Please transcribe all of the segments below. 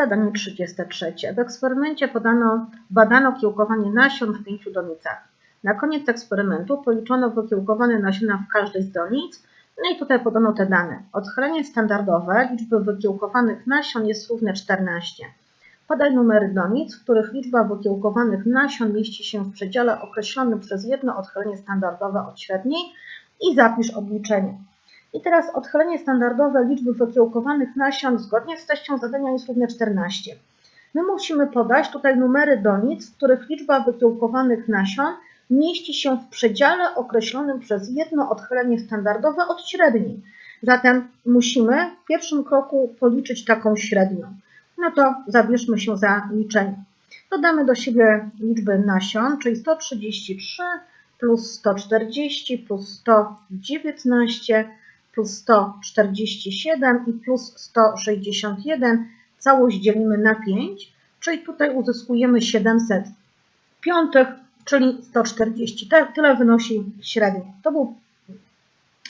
Zadanie 33. W eksperymencie podano, badano kiełkowanie nasion w pięciu donicach. Na koniec eksperymentu policzono wykiełkowane nasiona w każdej z donic. No i tutaj podano te dane. Odchylenie standardowe liczby wykiełkowanych nasion jest równe 14. Podaj numery donic, w których liczba wykiełkowanych nasion mieści się w przedziale określonym przez jedno odchylenie standardowe od średniej i zapisz odliczenie. I teraz odchylenie standardowe liczby wykiełkowanych nasion zgodnie z treścią zadania jest równe 14. My musimy podać tutaj numery donic, w których liczba wykiełkowanych nasion mieści się w przedziale określonym przez jedno odchylenie standardowe od średniej. Zatem musimy w pierwszym kroku policzyć taką średnią. No to zabierzmy się za liczenie. Dodamy do siebie liczby nasion, czyli 133 plus 140 plus 119 plus 147 i plus 161. Całość dzielimy na 5, czyli tutaj uzyskujemy 700 piątych, czyli 140. Tak, Tyle wynosi średnia. To był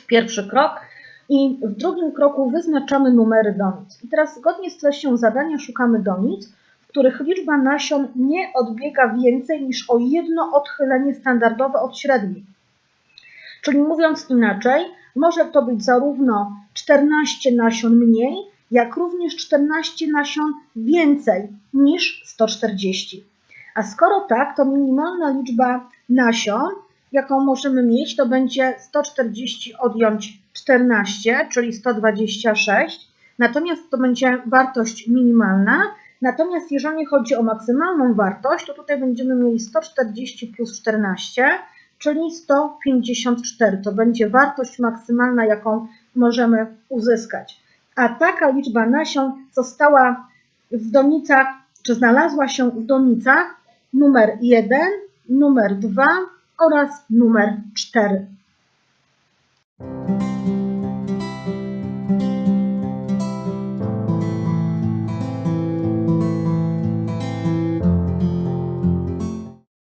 pierwszy krok. I w drugim kroku wyznaczamy numery donic. I teraz zgodnie z treścią zadania szukamy donic, w których liczba nasion nie odbiega więcej niż o jedno odchylenie standardowe od średniej. Czyli mówiąc inaczej, może to być zarówno 14 nasion mniej, jak również 14 nasion więcej niż 140. A skoro tak, to minimalna liczba nasion, jaką możemy mieć, to będzie 140 odjąć 14, czyli 126. Natomiast to będzie wartość minimalna. Natomiast jeżeli chodzi o maksymalną wartość, to tutaj będziemy mieli 140 plus 14, czyli 154. To będzie wartość maksymalna, jaką możemy uzyskać. A taka liczba nasion została w donicach, czy znalazła się w donicach numer 1, numer 2 oraz numer 4.